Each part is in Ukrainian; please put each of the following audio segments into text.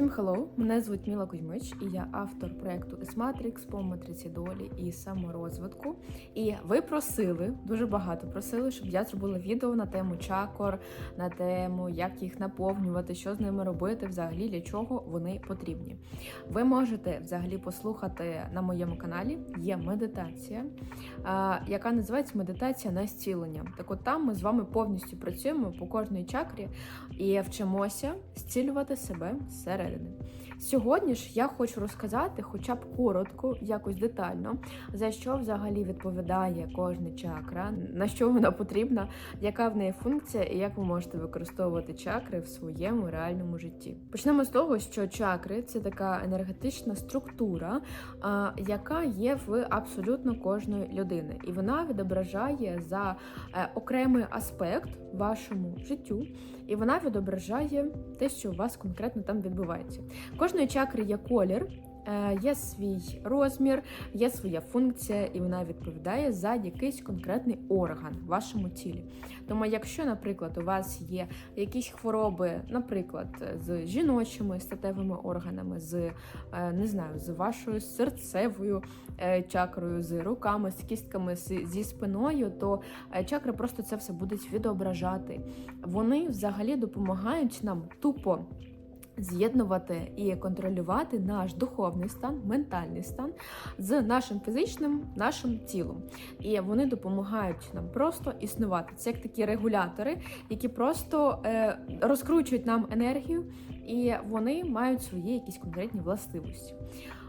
Всім hello! Мене звуть Міла Кузьмич, і я автор проекту Esmatrix по матриці долі і саморозвитку. І ви просили, дуже багато просили, щоб я зробила відео на тему чакор, на тему, як їх наповнювати, що з ними робити, взагалі для чого вони потрібні. Ви можете взагалі послухати на моєму каналі. Є медитація, яка називається медитація на зцілення. Так от там ми з вами повністю працюємо по кожній чакрі і вчимося зцілювати себе വരുന്നത് Сьогодні ж я хочу розказати, хоча б коротко, якось детально, за що взагалі відповідає кожна чакра, на що вона потрібна, яка в неї функція і як ви можете використовувати чакри в своєму реальному житті. Почнемо з того, що чакри це така енергетична структура, яка є в абсолютно кожної людини, і вона відображає за е, окремий аспект вашому життю, і вона відображає те, що у вас конкретно там відбувається. Кожної чакри є колір. е, Є свій розмір, є своя функція, і вона відповідає за якийсь конкретний орган в вашому тілі. Тому, якщо, наприклад, у вас є якісь хвороби, наприклад, з жіночими статевими органами, з е, не знаю, з вашою серцевою е, чакрою, з руками, з кістками, зі спиною, то чакри просто це все будуть відображати. Вони взагалі допомагають нам тупо. З'єднувати і контролювати наш духовний стан, ментальний стан з нашим фізичним нашим тілом. І вони допомагають нам просто існувати. Це як такі регулятори, які просто е, розкручують нам енергію, і вони мають свої якісь конкретні властивості.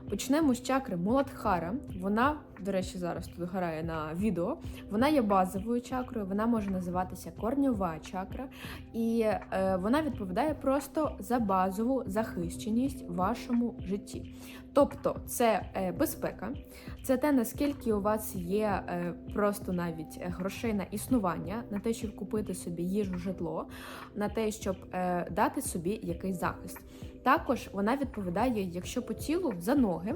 Почнемо з чакри Муладхара. Вона, до речі, зараз тут грає на відео. Вона є базовою чакрою, вона може називатися корньова чакра, і е, вона відповідає просто за базову захищеність в вашому житті. Тобто, це е, безпека, це те, наскільки у вас є е, просто навіть е, грошей на існування, на те, щоб купити собі їжу, житло, на те, щоб е, дати собі якийсь захист. Також вона відповідає, якщо по тілу за ноги.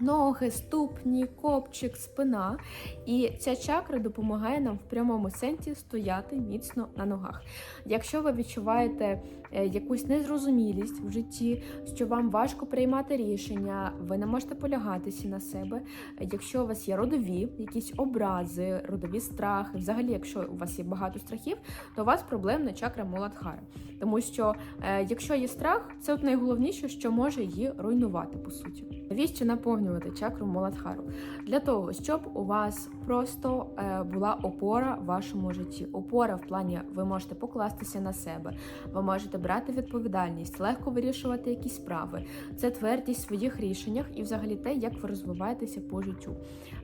Ноги, ступні, копчик, спина. І ця чакра допомагає нам в прямому сенсі стояти міцно на ногах. Якщо ви відчуваєте якусь незрозумілість в житті, що вам важко приймати рішення, ви не можете полягатися на себе. е, Якщо у вас є родові, якісь образи, родові страхи, взагалі, якщо у вас є багато страхів, то у вас проблемна чакра Муладхара. Тому що е, якщо є страх, це от найголовніше, що може її руйнувати по суті. Навіщо наповнювати чакру Муладхару? Для того, щоб у вас просто е, була опора в вашому житті. Опора в плані ви можете покластися на себе, ви можете брати відповідальність, легко вирішувати якісь справи. Це твердість в своїх рішеннях і взагалі те, як ви розвиваєтеся по життю.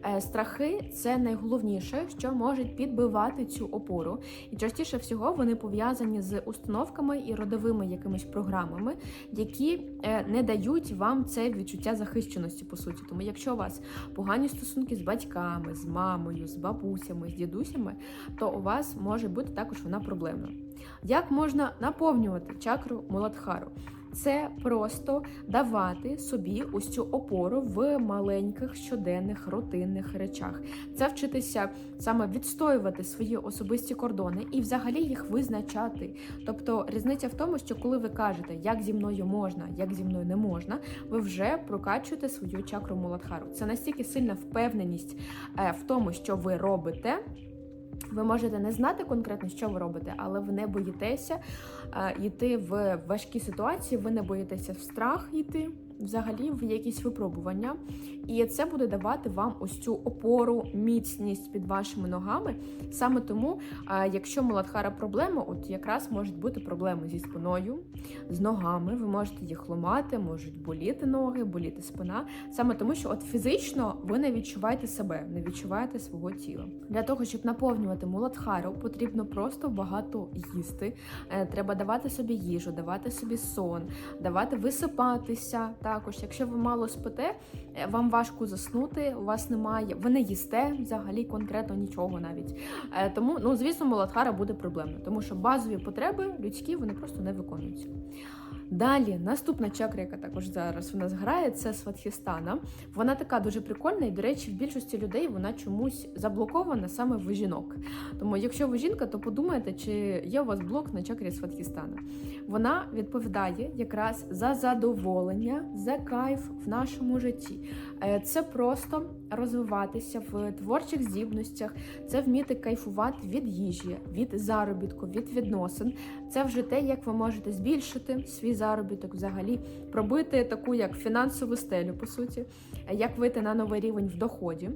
Е, страхи це найголовніше, що можуть підбивати цю опору. І частіше всього вони пов'язані з установками і родовими якимись програмами, які е, не дають вам це відчуття захищеності, по суті. Тому, якщо у вас погані стосунки з батьками, з мамою, з бабусями, з дідусями, то у вас може бути також вона проблемна. Як можна наповнювати чакру Муладхару? Це просто давати собі ось цю опору в маленьких щоденних рутинних речах. Це вчитися саме відстоювати свої особисті кордони і взагалі їх визначати. Тобто різниця в тому, що коли ви кажете, як зі мною можна, як зі мною не можна, ви вже прокачуєте свою чакру Муладхару. Це настільки сильна впевненість е, в тому, що ви робите. Ви можете не знати конкретно, що ви робите, але ви не боїтеся е, йти в важкі ситуації, ви не боїтеся в страх йти взагалі в якісь випробування. І це буде давати вам ось цю опору, міцність під вашими ногами. Саме тому, якщо Муладхара проблема, от якраз можуть бути проблеми зі спиною, з ногами. Ви можете їх ламати, можуть боліти ноги, боліти спина. Саме тому, що от фізично ви не відчуваєте себе, не відчуваєте свого тіла. Для того, щоб наповнювати Муладхару, потрібно просто багато їсти. Е, Треба давати собі їжу, давати собі сон, давати висипатися. Також, якщо ви мало спите, е, вам важко заснути, у вас немає, ви не їсте взагалі конкретно нічого навіть. Е, Тому, ну звісно, Муладхара буде проблемно, тому що базові потреби людські вони просто не виконуються. Далі, наступна чакра, яка також зараз у нас грає, це Сватхістана. Вона така дуже прикольна, і, до речі, в більшості людей вона чомусь заблокована саме в жінок. Тому, якщо ви жінка, то подумайте, чи є у вас блок на чакрі Сватхістана. Вона відповідає якраз за задоволення, за кайф в нашому житті. Е, Це просто розвиватися в творчих здібностях, це вміти кайфувати від їжі, від заробітку, від відносин. Це вже те, як ви можете збільшити свій заробіток, взагалі пробити таку як фінансову стелю, по суті, як вийти на новий рівень в доході.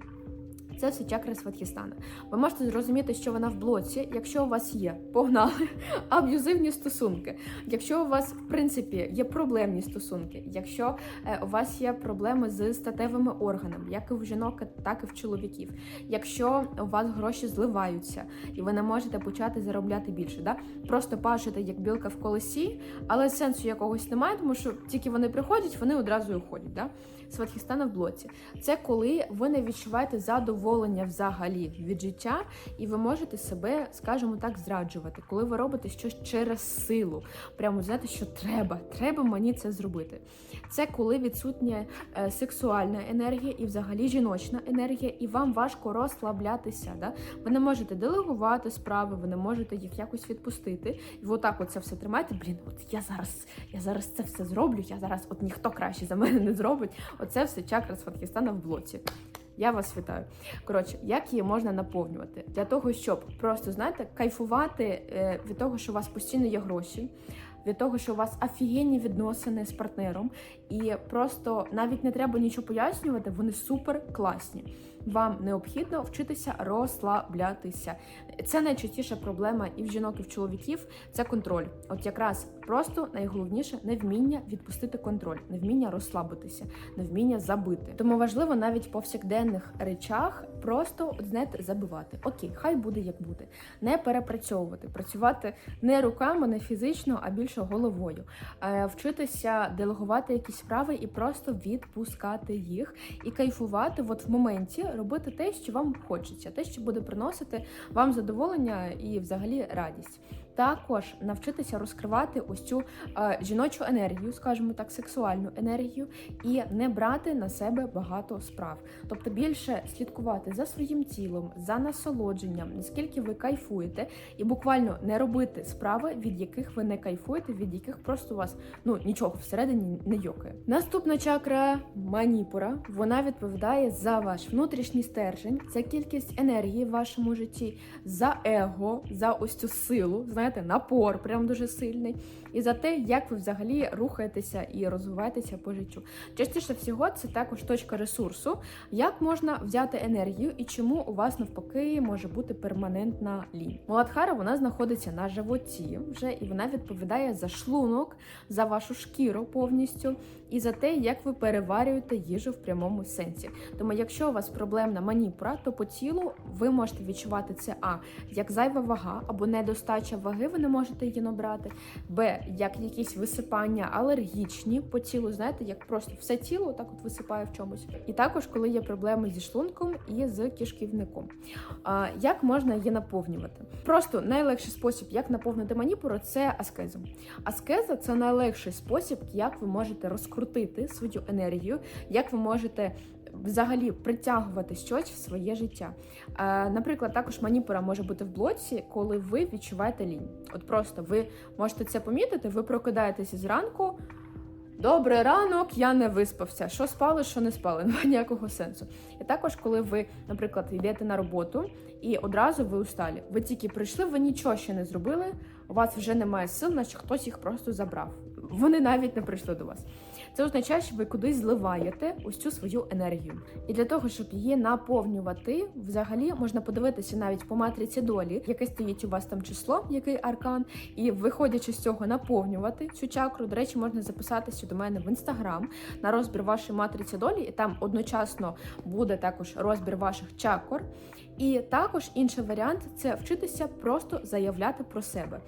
Це все чакра Сватхістана. Ви можете зрозуміти, що вона в блоці, якщо у вас є погнали аб'юзивні стосунки, якщо у вас в принципі є проблемні стосунки, якщо е, у вас є проблеми з статевими органами, як і в жінок, так і в чоловіків, якщо у вас гроші зливаються і ви не можете почати заробляти більше, да? просто пашете як білка в колесі, але сенсу якогось немає, тому що тільки вони приходять, вони одразу і уходять. Да? Сватхістана в блоці. Це коли ви не відчуваєте задоволення взагалі від життя, і ви можете себе, скажімо так, зраджувати, коли ви робите щось через силу. Прямо знаєте, що треба, треба мені це зробити. Це коли відсутня е, сексуальна енергія і взагалі жіночна енергія, і вам важко розслаблятися. Да? Ви не можете делегувати справи, ви не можете їх якось відпустити. І ви отак от це все тримаєте. Блін, от я зараз, я зараз це все зроблю. Я зараз, от ніхто краще за мене не зробить. Оце все чакра Сватхістана в блоці. Я вас вітаю. Коротше, як її можна наповнювати? Для того, щоб просто, знаєте, кайфувати е, від того, що у вас постійно є гроші, від того, що у вас офігенні відносини з партнером, і просто навіть не треба нічого пояснювати, вони супер класні. Вам необхідно вчитися розслаблятися. Це найчастіша проблема і в жінок, і в чоловіків це контроль. От якраз просто найголовніше невміння відпустити контроль, невміння розслабитися, невміння забити. Тому важливо навіть в повсякденних речах просто знаєте, забивати. Окей, хай буде як буде, не перепрацьовувати, працювати не руками, не фізично, а більше головою. Е, вчитися делегувати якісь справи і просто відпускати їх і кайфувати. От в моменті робити те, що вам хочеться, те, що буде приносити вам задоволення і взагалі радість. Також навчитися розкривати ось цю е, жіночу енергію, скажімо так, сексуальну енергію, і не брати на себе багато справ. Тобто більше слідкувати за своїм тілом, за насолодженням, наскільки ви кайфуєте, і буквально не робити справи, від яких ви не кайфуєте, від яких просто у вас ну нічого всередині не йокає. Наступна чакра маніпура. Вона відповідає за ваш внутрішній стержень, за кількість енергії в вашому житті, за его, за ось цю силу. Знаєте, напор, прям дуже сильний, і за те, як ви взагалі рухаєтеся і розвиваєтеся по життю. Частіше всього, це також точка ресурсу, як можна взяти енергію і чому у вас навпаки може бути перманентна лінь. Муладхара вона знаходиться на животі вже і вона відповідає за шлунок, за вашу шкіру повністю і за те, як ви переварюєте їжу в прямому сенсі. Тому, якщо у вас проблемна маніпура, то по тілу ви можете відчувати це а як зайва вага або недостача ваги, ви не можете її набрати, б як якісь висипання алергічні по тілу, знаєте, як просто все тіло так от висипає в чомусь. І також, коли є проблеми зі шлунком і з кишківником. А, Як можна її наповнювати? Просто найлегший спосіб, як наповнити маніпуру, це аскеза. Аскеза це найлегший спосіб, як ви можете розкрутити свою енергію, як ви можете. Взагалі притягувати щось в своє життя. Е, наприклад, також маніпура може бути в блоці, коли ви відчуваєте лінь. От просто ви можете це помітити, ви прокидаєтеся зранку. Добрий ранок, я не виспався. Що спали, що не спали, немає ніякого сенсу. І також, коли ви, наприклад, йдете на роботу і одразу ви усталі. Ви тільки прийшли, ви нічого ще не зробили, у вас вже немає сил, наче хтось їх просто забрав. Вони навіть не прийшли до вас. Це означає, що ви кудись зливаєте ось цю свою енергію. І для того, щоб її наповнювати, взагалі можна подивитися навіть по матриці долі, яке стоїть у вас там число, який аркан, і виходячи з цього, наповнювати цю чакру. До речі, можна записатися до мене в інстаграм на розбір вашої матриці долі, і там одночасно буде також розбір ваших чакр. І також інший варіант це вчитися просто заявляти про себе.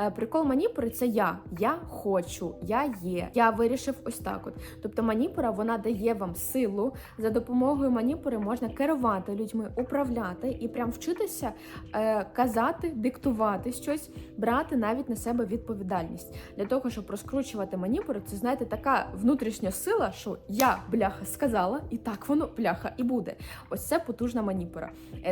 Е, Прикол маніпури це я. Я хочу. я є, я вирішив ось так. От. Тобто маніпура вона дає вам силу. За допомогою маніпури можна керувати людьми, управляти і прям вчитися е, казати, диктувати щось, брати навіть на себе відповідальність для того, щоб розкручувати маніпуру. Це знаєте, така внутрішня сила, що я бляха сказала, і так воно бляха і буде. Ось це потужна маніпура.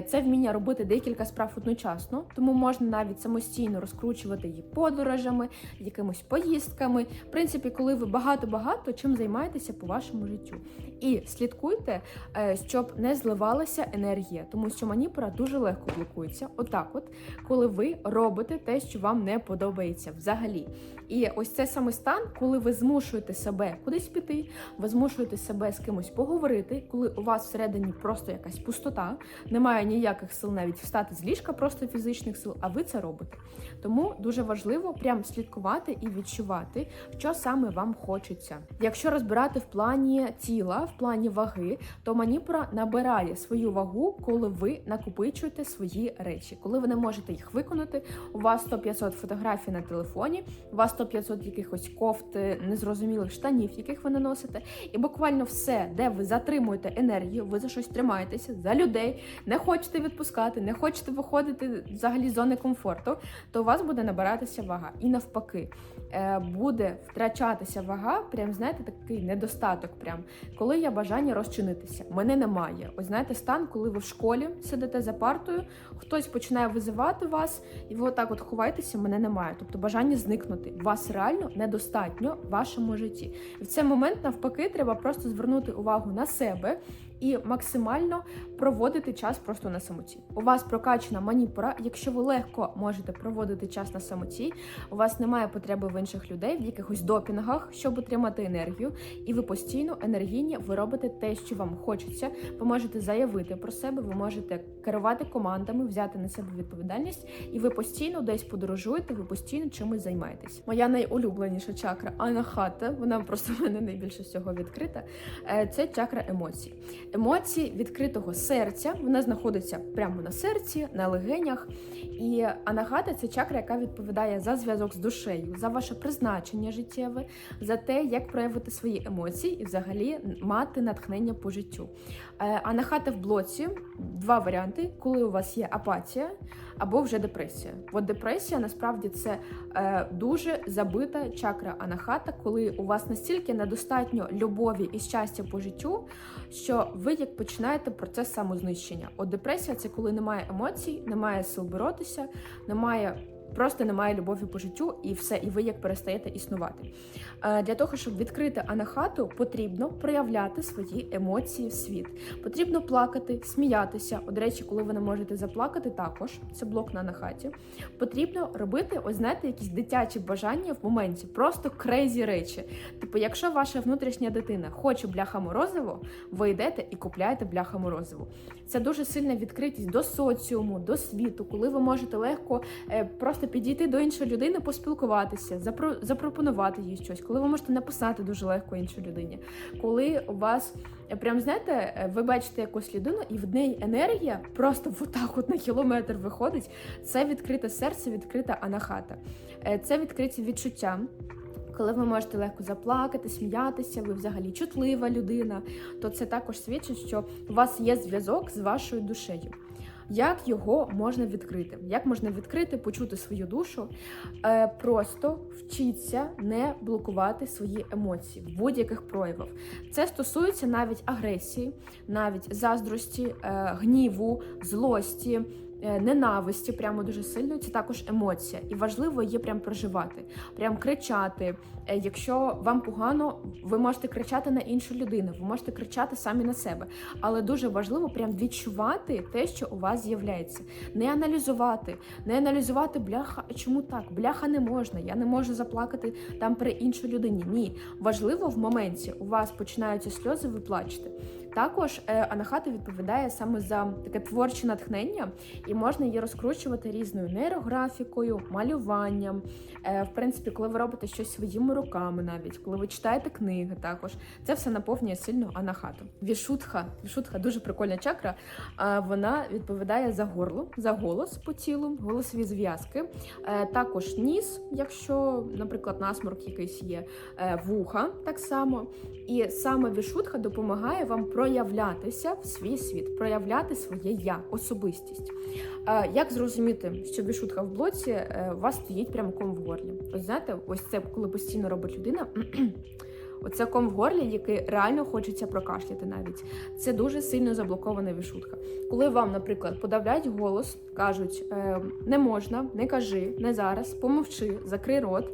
Це вміння робити декілька справ одночасно, тому можна навіть самостійно розкручувати її подорожами, якимись поїздками. В принципі, коли ви багато-багато чим займаєтеся по вашому життю. І слідкуйте, е, щоб не зливалася енергія, тому що маніпура дуже легко блокується. Отак, от коли ви робите те, що вам не подобається взагалі. І ось це саме стан, коли ви змушуєте себе кудись піти, ви змушуєте себе з кимось поговорити, коли у вас всередині просто якась пустота, немає ніяких сил навіть встати з ліжка, просто фізичних сил, а ви це робите. Тому дуже важливо прям слідкувати і відчувати, що саме вам хочеться. Якщо розбирати в плані тіла, в плані ваги, то маніпура набирає свою вагу, коли ви накопичуєте свої речі, коли ви не можете їх виконати. У вас 100-500 фотографій на телефоні, у вас 100-500 якихось кофт, незрозумілих штанів, яких ви не носите, і буквально все, де ви затримуєте енергію, ви за щось тримаєтеся, за людей, не хочете відпускати, не хочете виходити взагалі з зони комфорту, то у вас буде набиратися вага. І навпаки, е, буде втрачатися вага, прям знаєте, такий недостаток. Прям коли є бажання розчинитися. Мене немає. Ось знаєте, стан, коли ви в школі сидите за партою, хтось починає визивати вас, і ви отак от ховаєтеся, мене немає. Тобто бажання зникнути. Вас реально недостатньо в вашому житті. І в цей момент, навпаки, треба просто звернути увагу на себе. І максимально проводити час просто на самоті. У вас прокачана маніпура. Якщо ви легко можете проводити час на самоті, у вас немає потреби в інших людей, в якихось допінгах, щоб отримати енергію, і ви постійно енергійні, ви робите те, що вам хочеться. Ви можете заявити про себе, ви можете керувати командами, взяти на себе відповідальність, і ви постійно десь подорожуєте, ви постійно чимось займаєтесь. Моя найулюбленіша чакра анахата, вона просто в мене найбільше всього відкрита. е, Це чакра емоцій. Емоції відкритого серця. Вона знаходиться прямо на серці, на легенях. І анахата це чакра, яка відповідає за зв'язок з душею, за ваше призначення життєве, за те, як проявити свої емоції і взагалі мати натхнення по життю. Е, Анахата в блоці два варіанти, коли у вас є апатія або вже депресія. От депресія насправді це е, дуже забита чакра анахата, коли у вас настільки недостатньо любові і щастя по життю, що ви як починаєте процес самознищення. От депресія це коли немає емоцій, немає сил боротися, немає. Просто немає любові по життю, і все, і ви як перестаєте існувати. Е, Для того, щоб відкрити анахату, потрібно проявляти свої емоції в світ. Потрібно плакати, сміятися. От, речі, коли ви не можете заплакати, також це блок на анахаті. Потрібно робити, ось знаєте, якісь дитячі бажання в моменті, просто крейзі речі. Типу, якщо ваша внутрішня дитина хоче бляха морозиво, ви йдете і купляєте бляха морозиво. Це дуже сильна відкритість до соціуму, до світу, коли ви можете легко е, просто підійти до іншої людини, поспілкуватися, запро- запропонувати їй щось, коли ви можете написати дуже легко іншій людині, коли у вас е, прям знаєте, е, ви бачите якусь людину, і в неї енергія просто в отак от на кілометр виходить. Це відкрите серце, відкрита анахата. Е, Це відкриті відчуття. Коли ви можете легко заплакати, сміятися, ви взагалі чутлива людина, то це також свідчить, що у вас є зв'язок з вашою душею. Як його можна відкрити? Як можна відкрити, почути свою душу? Е, просто вчіться не блокувати свої емоції в будь-яких проявах. Це стосується навіть агресії, навіть заздрості, е, гніву, злості. е, Ненависті прямо дуже сильно, це також емоція, і важливо її прям проживати, прям кричати. Е, Якщо вам погано, ви можете кричати на іншу людину, ви можете кричати самі на себе. Але дуже важливо прям відчувати те, що у вас з'являється. Не аналізувати, не аналізувати бляха, чому так? Бляха не можна, я не можу заплакати там при іншій людині. Ні, важливо в моменті у вас починаються сльози, ви плачете. Також е, анахата відповідає саме за таке творче натхнення, і можна її розкручувати різною нейрографікою, малюванням. Е, В принципі, коли ви робите щось своїми руками, навіть коли ви читаєте книги, також це все наповнює сильно анахату. Вішутха, вішутха дуже прикольна чакра. Вона відповідає за горло, за голос по тілу, голосові зв'язки. Е, Також ніс, якщо, наприклад, насморк якийсь є, е, вуха так само. І саме вішутха допомагає вам проявлятися в свій світ, проявляти своє я, особистість. Е, Як зрозуміти, що вішутха в блоці у вас стоїть прямо ком в горлі? Ось знаєте, ось це коли постійно робить людина. Оце ком в горлі, який реально хочеться прокашляти навіть. Це дуже сильно заблокована вішутка. Коли вам, наприклад, подавляють голос, кажуть е, не можна, не кажи, не зараз, помовчи, закрий рот.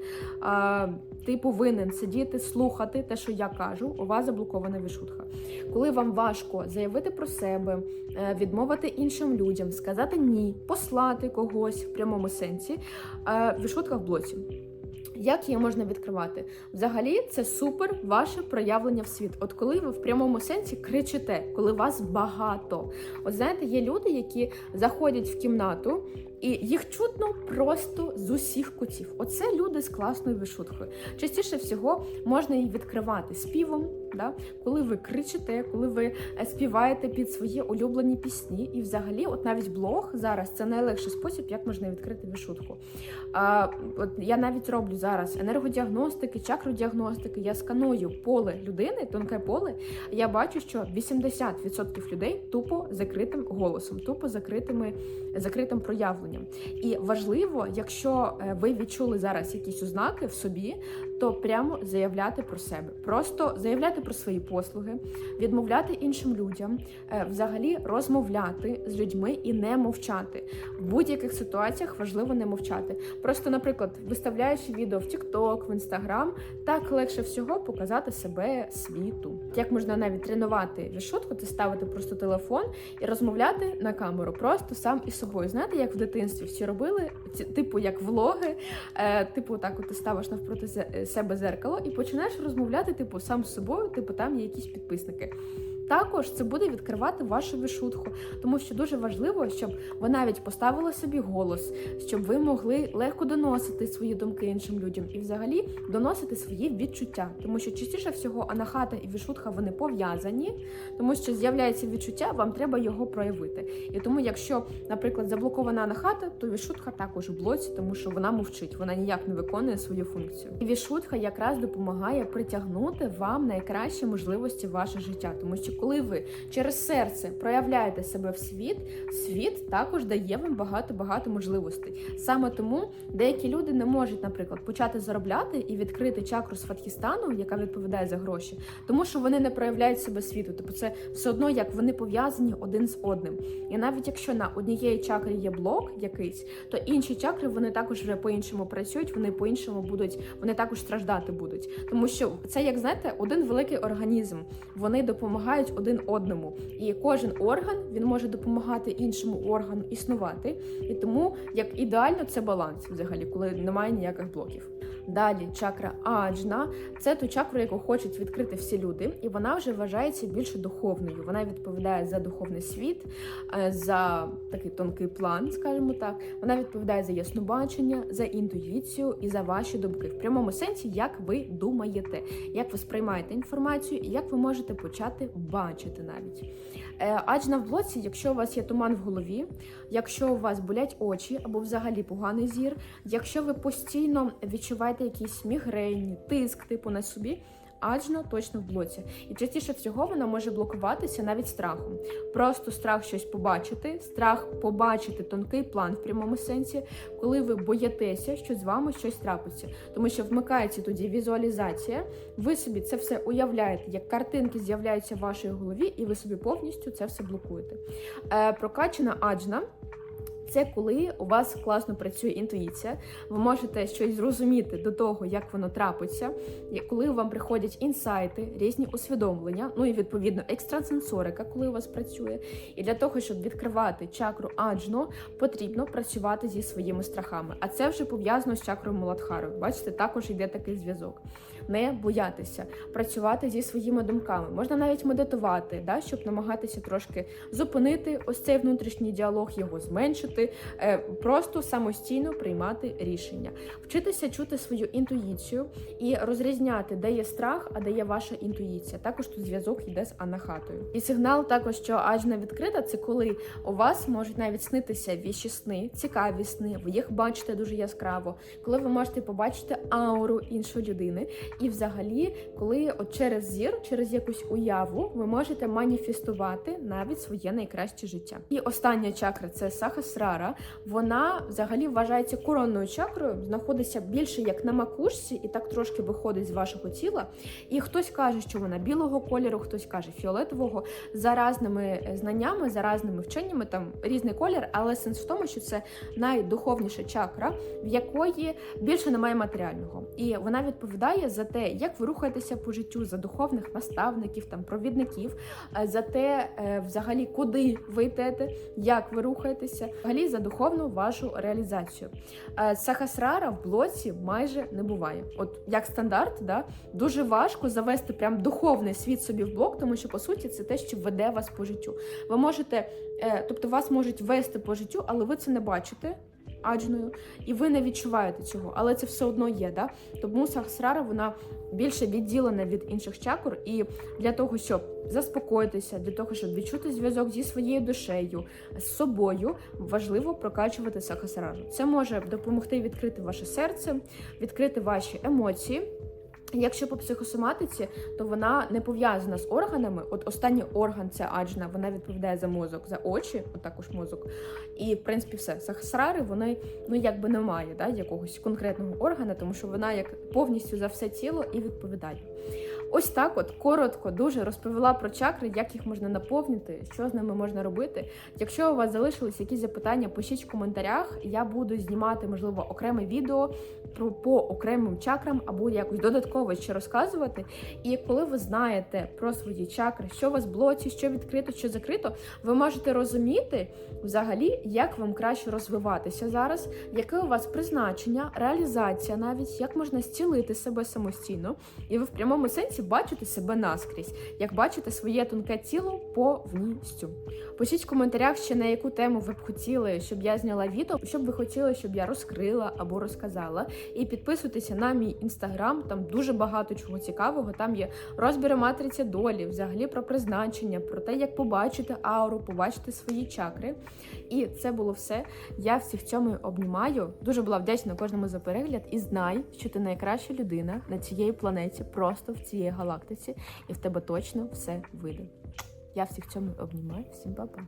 Ти повинен сидіти, слухати те, що я кажу. У вас заблокована вішутка. Коли вам важко заявити про себе, е, відмовити іншим людям, сказати ні, послати когось в прямому сенсі, е, вішутка в блоці. Як її можна відкривати? Взагалі, це супер ваше проявлення в світ. От коли ви в прямому сенсі кричите, коли вас багато. От знаєте, є люди, які заходять в кімнату. І їх чутно просто з усіх кутів. Оце люди з класною вишуткою. Частіше всього можна її відкривати співом, да? коли ви кричите, коли ви е, співаєте під свої улюблені пісні. І взагалі, от навіть блог зараз це найлегший спосіб, як можна відкрити вишутку. А, от я навіть роблю зараз енергодіагностики, чакродіагностики. Я сканую поле людини, тонке поле. Я бачу, що 80% людей тупо закритим голосом, тупо закритими закритим проявленням. І важливо, якщо е, ви відчули зараз якісь ознаки в собі, то прямо заявляти про себе, просто заявляти про свої послуги, відмовляти іншим людям, е, взагалі розмовляти з людьми і не мовчати. В будь-яких ситуаціях важливо не мовчати. Просто, наприклад, виставляючи відео в TikTok, в Instagram, так легше всього показати себе світу. Як можна навіть тренувати вішутку, це ставити просто телефон і розмовляти на камеру, просто сам із собою. Знаєте, як в дитинстві всі робили, типу як влоги, е, типу, так, от ти ставиш навпроти зе- себе зеркало і починаєш розмовляти, типу, сам з собою, типу, там є якісь підписники. Також це буде відкривати вашу вишутку, тому що дуже важливо, щоб ви навіть поставили собі голос, щоб ви могли легко доносити свої думки іншим людям і взагалі доносити свої відчуття. Тому що частіше всього анахата і вишутка вони пов'язані, тому що з'являється відчуття, вам треба його проявити. І тому, якщо, наприклад, заблокована анахата, то вішутка також у блоці, тому що вона мовчить, вона ніяк не виконує свою функцію. І вішутка якраз допомагає притягнути вам найкращі можливості в ваше життя, тому що коли ви через серце проявляєте себе в світ, світ також дає вам багато-багато можливостей. Саме тому деякі люди не можуть, наприклад, почати заробляти і відкрити чакру з Фатхістану, яка відповідає за гроші, тому що вони не проявляють себе світу. Тобто це все одно як вони пов'язані один з одним. І навіть якщо на однієї чакрі є блок якийсь, то інші чакри вони також вже по-іншому працюють, вони по-іншому будуть, вони також страждати будуть. Тому що це, як знаєте, один великий організм. Вони допомагають один одному. І кожен орган він може допомагати іншому органу існувати. І тому як ідеально це баланс, взагалі, коли немає ніяких блоків. Далі чакра аджна це ту чакру, яку хочуть відкрити всі люди, і вона вже вважається більш духовною. Вона відповідає за духовний світ, е, за такий тонкий план, скажімо так. Вона відповідає за яснобачення, за інтуїцію і за ваші думки в прямому сенсі, як ви думаєте, як ви сприймаєте інформацію, і як ви можете почати бачити навіть. Е, Аджна в блоці, якщо у вас є туман в голові, якщо у вас болять очі або взагалі поганий зір, якщо ви постійно відчуваєте якісь мігрені, тиск типу на собі. Аджна точно в блоці, і частіше всього вона може блокуватися навіть страхом. Просто страх щось побачити, страх побачити тонкий план в прямому сенсі, коли ви боїтеся, що з вами щось трапиться, тому що вмикається тоді візуалізація. Ви собі це все уявляєте, як картинки з'являються в вашій голові, і ви собі повністю це все блокуєте. Е, прокачана аджна. Це коли у вас класно працює інтуїція, ви можете щось зрозуміти до того, як воно трапиться, коли вам приходять інсайти, різні усвідомлення, ну і відповідно екстрасенсорика, коли у вас працює. І для того, щоб відкривати чакру аджно, потрібно працювати зі своїми страхами. А це вже пов'язано з чакрою Муладхарою. Бачите, також йде такий зв'язок. Не боятися працювати зі своїми думками. Можна навіть медитувати, да, щоб намагатися трошки зупинити ось цей внутрішній діалог, його зменшити, е, просто самостійно приймати рішення, вчитися чути свою інтуїцію і розрізняти, де є страх, а де є ваша інтуїція. Також тут зв'язок йде з анахатою. І сигнал також, що аджна відкрита, це коли у вас можуть навіть снитися віші сни, цікаві сни, ви їх бачите дуже яскраво, коли ви можете побачити ауру іншої людини. І взагалі, коли от через зір, через якусь уяву, ви можете маніфестувати навіть своє найкраще життя. І остання чакра це сахасрара. Вона взагалі вважається коронною чакрою, знаходиться більше як на макушці, і так трошки виходить з вашого тіла. І хтось каже, що вона білого кольору, хтось каже фіолетового. За разними е, знаннями, за разними вченнями, там різний колір, але сенс в тому, що це найдуховніша чакра, в якої більше немає матеріального. І вона відповідає за те, як ви рухаєтеся по життю, за духовних наставників, там провідників, е, за те, е, взагалі, куди ви йдете, як ви рухаєтеся, взагалі за духовну вашу реалізацію. Е, Сахасрара в блоці майже не буває. От як стандарт, да, дуже важко завести прям духовний світ собі в блок, тому що по суті це те, що веде вас по життю. Ви можете, тобто вас можуть вести по життю, але ви це не бачите. Аджною, і ви не відчуваєте цього, але це все одно є. Да? Тому сахасрара вона більше відділена від інших чакр, і для того, щоб заспокоїтися, для того, щоб відчути зв'язок зі своєю душею, з собою, важливо прокачувати сахасрару. Це може допомогти відкрити ваше серце, відкрити ваші емоції. Якщо по психосоматиці, то вона не пов'язана з органами. От останній орган це аджна, вона відповідає за мозок, за очі, от також мозок. І в принципі все. Сахасрари вони ну якби немає да, якогось конкретного органа, тому що вона як повністю за все тіло і відповідає. Ось так, от коротко, дуже розповіла про чакри, як їх можна наповнити, що з ними можна робити. Якщо у вас залишились якісь запитання, пишіть в коментарях. Я буду знімати, можливо, окреме відео про по окремим чакрам або якось додатково ще розказувати. І коли ви знаєте про свої чакри, що у вас блоці, що відкрито, що закрито, ви можете розуміти взагалі, як вам краще розвиватися зараз, яке у вас призначення, реалізація, навіть як можна зцілити себе самостійно, і ви в прямому сенсі бачите себе наскрізь, як бачите своє тонке тіло повністю. Пишіть в коментарях, ще на яку тему ви б хотіли, щоб я зняла відео, що б ви хотіли, щоб я розкрила або розказала. І підписуйтеся на мій інстаграм, там дуже багато чого цікавого. Там є розбіри матриці долі, взагалі про призначення, про те, як побачити ауру, побачити свої чакри. І це було все. Я всіх цьому обнімаю. Дуже була вдячна кожному за перегляд і знай, що ти найкраща людина на цій планеті, просто в цій галактиці, і в тебе точно все вийде. Я всіх цьому обнімаю. Всім па-па.